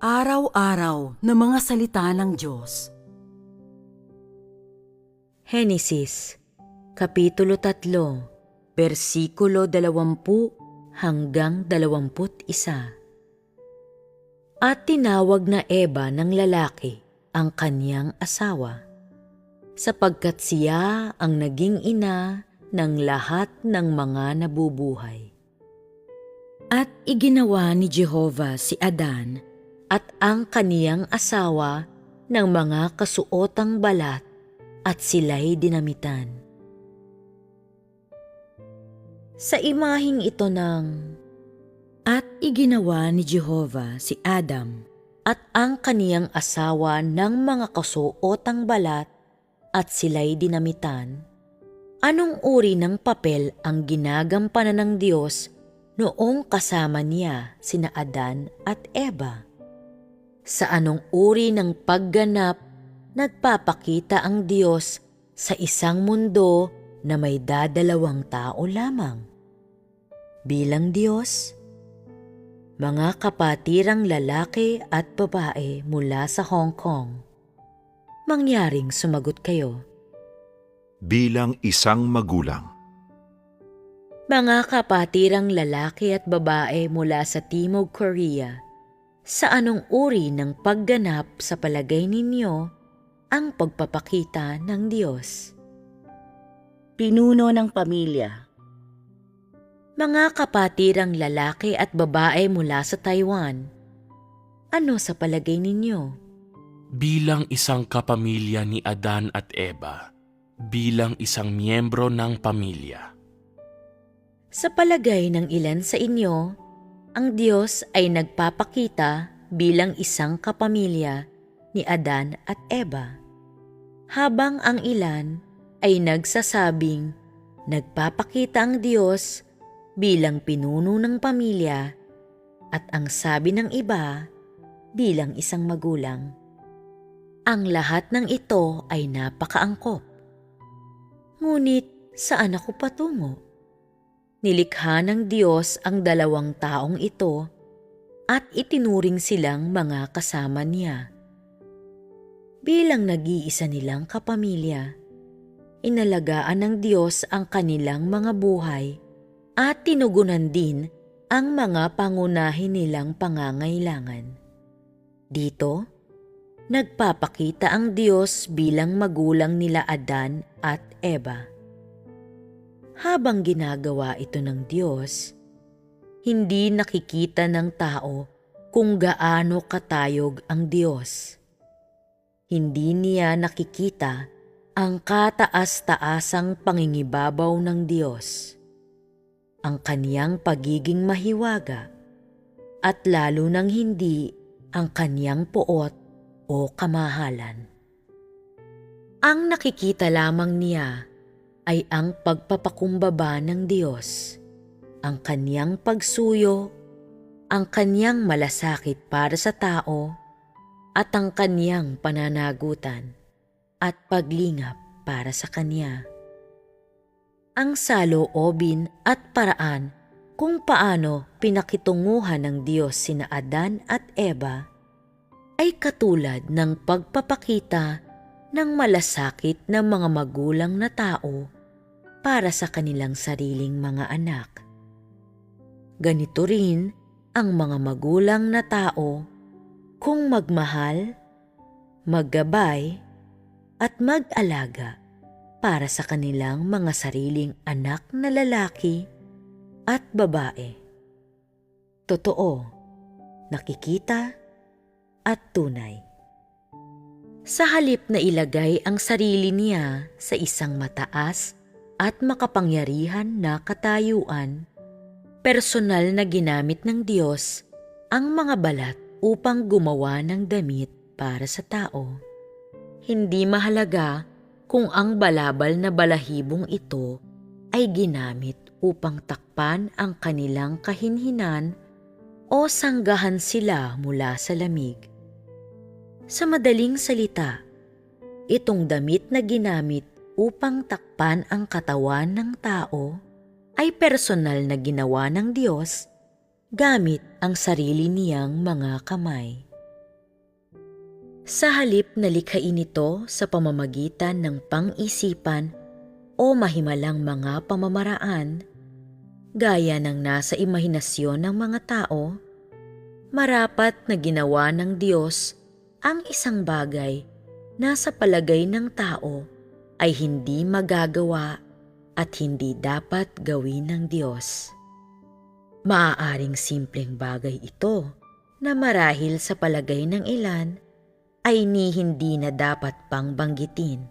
Araw-araw na mga salita ng Diyos. Henesis, Kapitulo 3, versikulo 20 hanggang 21. At tinawag na Eva ng lalaki ang kanyang asawa, sapagkat siya ang naging ina ng lahat ng mga nabubuhay. At iginawa ni Jehova si Adan at ang kaniyang asawa ng mga kasuotang balat at sila'y dinamitan. Sa imahing ito ng At iginawa ni Jehova si Adam at ang kaniyang asawa ng mga kasuotang balat at sila'y dinamitan. Anong uri ng papel ang ginagampanan ng Diyos noong kasama niya sina Adan at Eva? Sa anong uri ng pagganap nagpapakita ang Diyos sa isang mundo na may dadalawang tao lamang? Bilang Diyos, mga kapatirang lalaki at babae mula sa Hong Kong, mangyaring sumagot kayo. bilang isang magulang. Mga kapatirang lalaki at babae mula sa Timog Korea, sa anong uri ng pagganap sa palagay ninyo ang pagpapakita ng Diyos? Pinuno ng pamilya. Mga kapatirang lalaki at babae mula sa Taiwan, ano sa palagay ninyo? bilang isang kapamilya ni Adan at Eva, bilang isang miyembro ng pamilya. Sa palagay ng ilan sa inyo, ang Diyos ay nagpapakita bilang isang kapamilya ni Adan at Eva. Habang ang ilan ay nagsasabing nagpapakita ang Diyos bilang pinuno ng pamilya at ang sabi ng iba bilang isang magulang. Ang lahat ng ito ay napakaangkop. Ngunit saan ako patungo? Nilikha ng Diyos ang dalawang taong ito at itinuring silang mga kasama niya. Bilang nag-iisa nilang kapamilya, inalagaan ng Diyos ang kanilang mga buhay at tinugunan din ang mga pangunahin nilang pangangailangan. Dito, nagpapakita ang Diyos bilang magulang nila Adan at Eva. Habang ginagawa ito ng Diyos, hindi nakikita ng tao kung gaano katayog ang Diyos. Hindi niya nakikita ang kataas-taasang pangingibabaw ng Diyos, ang kaniyang pagiging mahiwaga, at lalo nang hindi ang kaniyang poot o kamahalan. Ang nakikita lamang niya ay ang pagpapakumbaba ng Diyos, ang kaniyang pagsuyo, ang kaniyang malasakit para sa tao, at ang kaniyang pananagutan at paglingap para sa kanya. Ang saloobin at paraan kung paano pinakitunguhan ng Diyos sina Adan at Eva ay katulad ng pagpapakita ng malasakit ng mga magulang na tao para sa kanilang sariling mga anak. Ganito rin ang mga magulang na tao kung magmahal, maggabay, at mag-alaga para sa kanilang mga sariling anak na lalaki at babae. Totoo, nakikita at tunay. Sa halip na ilagay ang sarili niya sa isang mataas at makapangyarihan na katayuan, personal na ginamit ng Diyos ang mga balat upang gumawa ng damit para sa tao. Hindi mahalaga kung ang balabal na balahibong ito ay ginamit upang takpan ang kanilang kahinhinan o sanggahan sila mula sa lamig. Sa madaling salita, itong damit na ginamit upang takpan ang katawan ng tao ay personal na ginawa ng Diyos gamit ang sarili niyang mga kamay. Sa halip na likhain ito sa pamamagitan ng pang-isipan o mahimalang mga pamamaraan, gaya ng nasa imahinasyon ng mga tao, marapat na ginawa ng Diyos ang isang bagay na sa palagay ng tao ay hindi magagawa at hindi dapat gawin ng Diyos. Maaaring simpleng bagay ito na marahil sa palagay ng ilan ay ni hindi na dapat pang banggitin.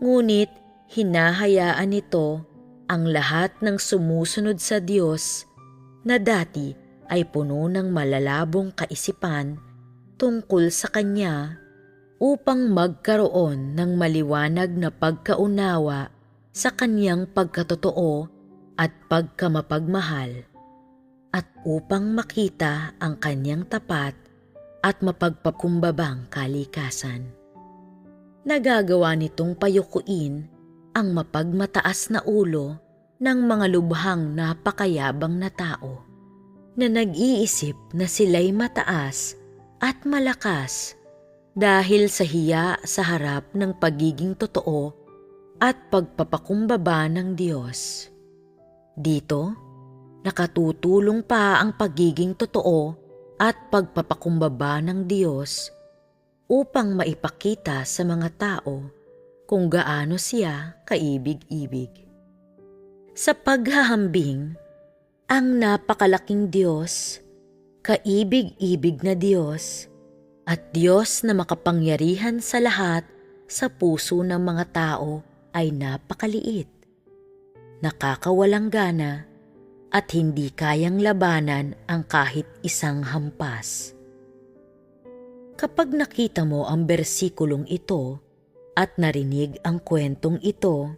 Ngunit hinahayaan nito ang lahat ng sumusunod sa Diyos na dati ay puno ng malalabong kaisipan tungkol sa Kanya upang magkaroon ng maliwanag na pagkaunawa sa Kanyang pagkatotoo at pagkamapagmahal at upang makita ang Kanyang tapat at mapagpakumbabang kalikasan. Nagagawa nitong payukuin ang mapagmataas na ulo ng mga lubhang napakayabang na tao na nag-iisip na sila'y mataas at malakas dahil sa hiya sa harap ng pagiging totoo at pagpapakumbaba ng Diyos. Dito, nakatutulong pa ang pagiging totoo at pagpapakumbaba ng Diyos upang maipakita sa mga tao kung gaano siya kaibig-ibig. Sa paghahambing, ang napakalaking Diyos, kaibig-ibig na Diyos, at Diyos na makapangyarihan sa lahat sa puso ng mga tao ay napakaliit, nakakawalang gana, at hindi kayang labanan ang kahit isang hampas. Kapag nakita mo ang bersikulong ito at narinig ang kwentong ito,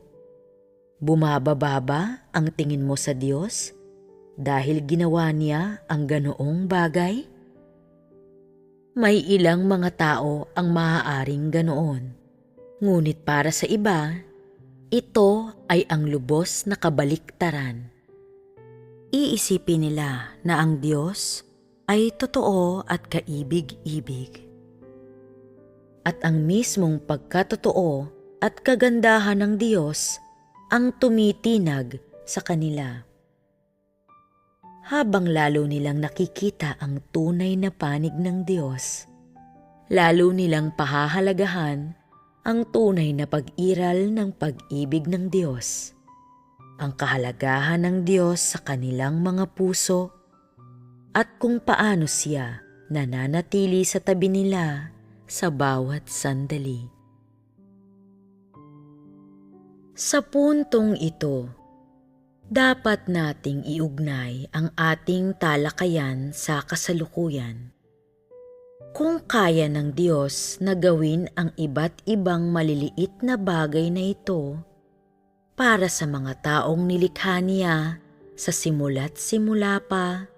bumababa ba ang tingin mo sa Diyos dahil ginawa niya ang ganoong bagay? May ilang mga tao ang maaaring ganoon. Ngunit para sa iba, ito ay ang lubos na kabaliktaran. Iisipin nila na ang Diyos ay totoo at kaibig-ibig. At ang mismong pagkatotoo at kagandahan ng Diyos ang tumitinag sa kanila. Habang lalo nilang nakikita ang tunay na panig ng Diyos, lalo nilang pahahalagahan ang tunay na pag-iral ng pag-ibig ng Diyos, ang kahalagahan ng Diyos sa kanilang mga puso, at kung paano siya nananatili sa tabi nila sa bawat sandali. Sa puntong ito, dapat nating iugnay ang ating talakayan sa kasalukuyan. Kung kaya ng Diyos na gawin ang iba't ibang maliliit na bagay na ito para sa mga taong nilikha niya sa simula't simula pa,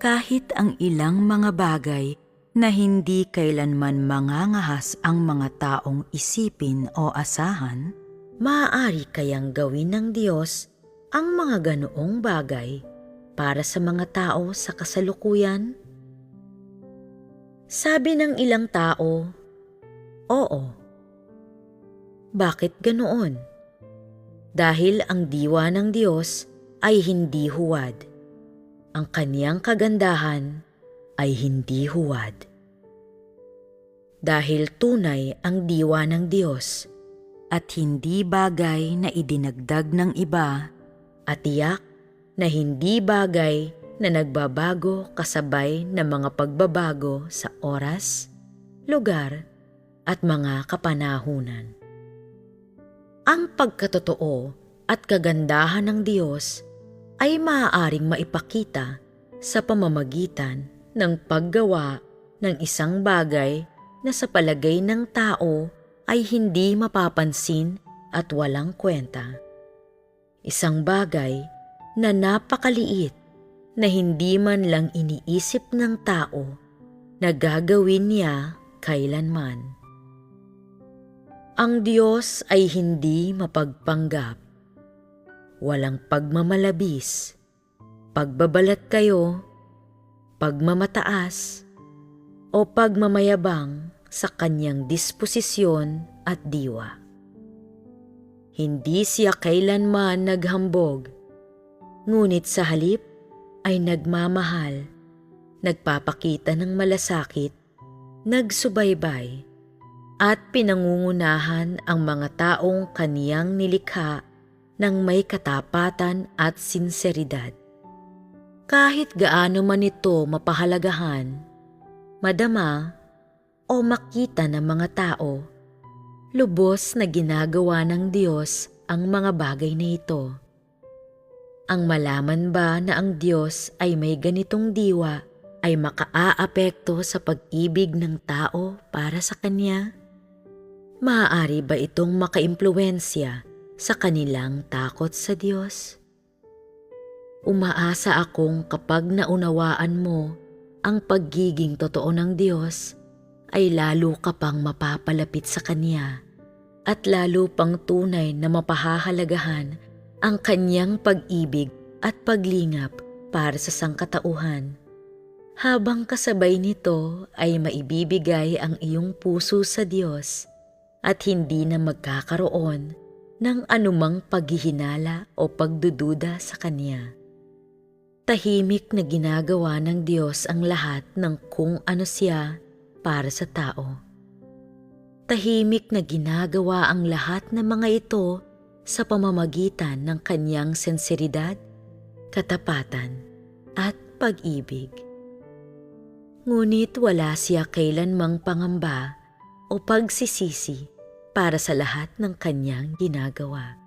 kahit ang ilang mga bagay na hindi kailanman mangangahas ang mga taong isipin o asahan, maaari kayang gawin ng Diyos ang mga ganoong bagay para sa mga tao sa kasalukuyan? Sabi ng ilang tao, Oo. Bakit ganoon? Dahil ang diwa ng Diyos ay hindi huwad. Ang kaniyang kagandahan ay hindi huwad. Dahil tunay ang diwa ng Diyos at hindi bagay na idinagdag ng iba at tiyak na hindi bagay na nagbabago kasabay ng mga pagbabago sa oras, lugar, at mga kapanahunan. Ang pagkatotoo at kagandahan ng Diyos ay maaaring maipakita sa pamamagitan ng paggawa ng isang bagay na sa palagay ng tao ay hindi mapapansin at walang kwenta. Isang bagay na napakaliit na hindi man lang iniisip ng tao na gagawin niya kailanman. Ang Diyos ay hindi mapagpanggap. Walang pagmamalabis, pagbabalat kayo, pagmamataas, o pagmamayabang sa kanyang disposisyon at diwa. Hindi siya kailanman naghambog, ngunit sa halip ay nagmamahal, nagpapakita ng malasakit, nagsubaybay, at pinangungunahan ang mga taong kaniyang nilikha ng may katapatan at sinseridad. Kahit gaano man ito mapahalagahan, madama o makita ng mga tao, lubos na ginagawa ng Diyos ang mga bagay na ito. Ang malaman ba na ang Diyos ay may ganitong diwa ay makaaapekto sa pag-ibig ng tao para sa Kanya? Maaari ba itong makaimpluwensya sa kanilang takot sa Diyos? Umaasa akong kapag naunawaan mo ang pagiging totoo ng Diyos, ay lalo ka pang mapapalapit sa Kanya at lalo pang tunay na mapahahalagahan ang Kanyang pag-ibig at paglingap para sa sangkatauhan. Habang kasabay nito ay maibibigay ang iyong puso sa Diyos at hindi na magkakaroon ng anumang paghihinala o pagdududa sa Kanya. Tahimik na ginagawa ng Diyos ang lahat ng kung ano siya para sa tao. Tahimik na ginagawa ang lahat ng mga ito sa pamamagitan ng kanyang sensiridad, katapatan, at pag-ibig. Ngunit wala siya kailanmang pangamba o pagsisisi para sa lahat ng kanyang ginagawa.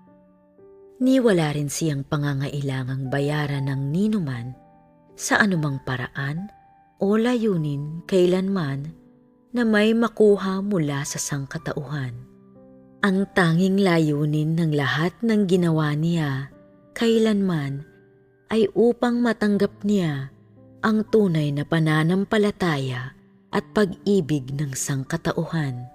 Ni wala rin siyang pangangailangang bayaran ng ninuman sa anumang paraan o layunin kailanman na may makuha mula sa sangkatauhan. Ang tanging layunin ng lahat ng ginawa niya kailanman ay upang matanggap niya ang tunay na pananampalataya at pag-ibig ng sangkatauhan.